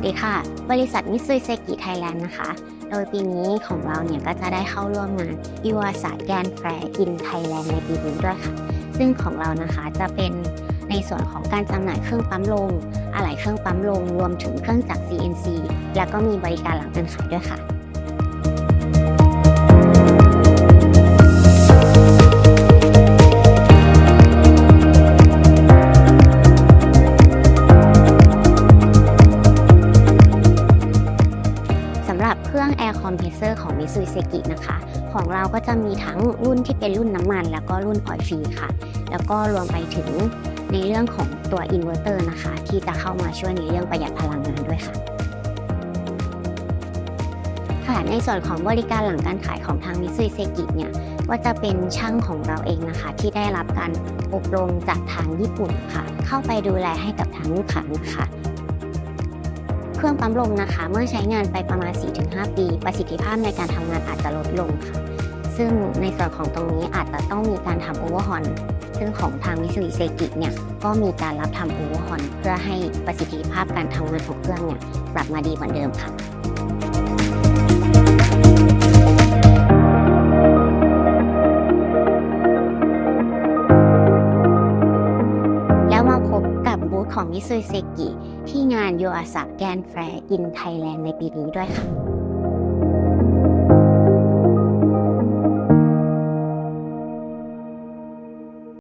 สดีค่ะ บริษัทมิตซูเซกิไทยแลนด์นะคะ โดยปีนี้ของเราเนี่ยก็จะได้เข้าร่วมงานยูวาสาแกนแฟร์อินไทยแลนด์ในปีนี้ด้วยค่ะ ซึ่งของเรานะคะจะเป็นในส่วนของการจำหน่ายเครื่องปั๊มลมอะไหล่เครื่องปั๊มลมรวมถึงเครื่องจักร CNC แล้วก็มีบริการหลังการขายด้วยค่ะ อง Air Compressor ของ Mitsubishi นะคะ ของเราก็จะมีทั้งรุ่นที่เป็นรุ่นน้ำมัน แล้วก็รุ่นออยฟรีค่ะ แล้วก็รวมไปถึงในเรื่องของตัวอินเวอร์เตอร์นะคะ ที่จะเข้ามาช่วยในเรื่องประหยัดพลังงานด้วยค่ะค่ะในส่วนของบริการหลังการขายของทาง Mitsubishi เนี่ยก็จะเป็นช่างของเราเองนะคะ ที่ได้รับการอบรมจากทางญี่ปุ่นค่ะ เข้าไปดูแลให้กับทางลูกค้านะคะ เครื่องปั๊มลมนะคะ เมื่อใช้งานไปประมาณ 4-5 ปี ประสิทธิภาพในการทำงานอาจจะลดลงค่ะ ซึ่งในส่วนของตรงนี้อาจจะต้องมีการทำโอเวอร์ฮอนซึ่งของทางมิส u ิเซกิเนี่ยก็มีการรับทำโอเวอร์ฮอนเพื่อให้ประสิทธิภาพการทำงานของเครื่องเนี่ยกลับมาดีเหมือนเดิมค่ะ ของมิ t ซูเซกิ ที่งานโยอาสะแกนแฟร์อินไทยแลนด์ในปีนี้ด้วยค่ะ